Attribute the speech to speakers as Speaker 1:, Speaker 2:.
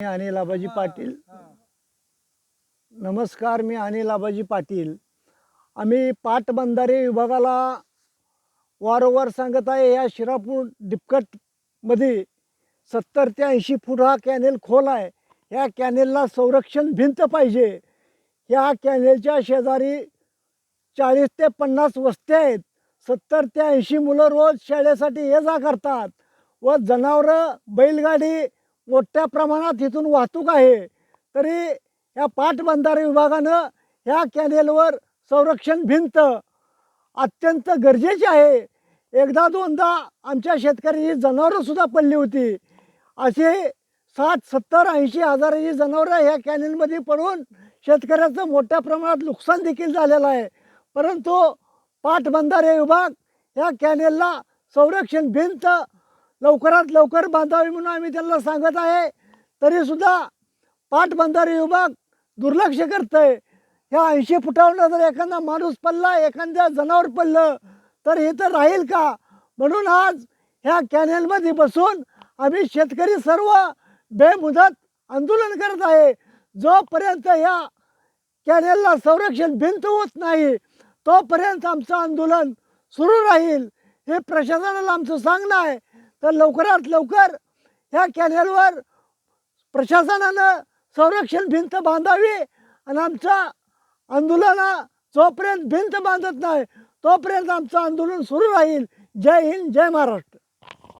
Speaker 1: मी अनिल आबाजी पाटील. नमस्कार मी अनिल आबाजी पाटील. आम्ही पाटबंधारे विभागाला वारंवार सांगत आहे या शिरापूर डिपकटमध्ये सत्तर ते ऐंशी फूट हा कॅनेल खोल आहे. या कॅनेलला संरक्षण भिंत पाहिजे. या कॅनेलच्या शेजारी चाळीस ते पन्नास वस्त्या आहेत. सत्तर ते ऐंशी मुलं रोज शाळेसाठी ये जा करतात. व जनावरं बैलगाडी मोठ्या प्रमाणात इथून वाहतूक आहे. तरी या पाटबंधारे विभागानं ह्या कॅनेलवर संरक्षण भिंत अत्यंत गरजेची आहे. एकदा दोनदा आमच्या शेतकऱ्याची जनावरंसुद्धा पडली होती. असे साठ सत्तर ऐंशी हजाराची जनावरं ह्या कॅनेलमध्ये पडून शेतकऱ्याचं मोठ्या प्रमाणात नुकसान देखील झालेलं आहे. परंतु पाटबंधारे विभाग ह्या कॅनेलला संरक्षण भिंत लवकरात लवकर बांधावी म्हणून आम्ही त्यांना सांगत आहे. तरीसुद्धा पाटबंधारे विभाग दुर्लक्ष करतं आहे ह्या ऐंशी फुटावरून जर एखादा माणूस पडला एखाद्या जनावर पडलं तर हे तर राहील का? म्हणून आज ह्या कॅनेलमध्ये बसून आम्ही शेतकरी सर्व बेमुदत आंदोलन करत आहे. जोपर्यंत ह्या कॅनेलला संरक्षण भिंत होत नाही तोपर्यंत आमचं आंदोलन सुरू राहील. हे प्रशासनाला आमचं सांगणं आहे. तर लवकरात लवकर ह्या कॅनेलवर प्रशासनानं संरक्षण भिंत बांधावी आणि आमचं आंदोलना जोपर्यंत भिंत बांधत नाही तोपर्यंत आमचं आंदोलन सुरू राहील. जय हिंद जय महाराष्ट्र.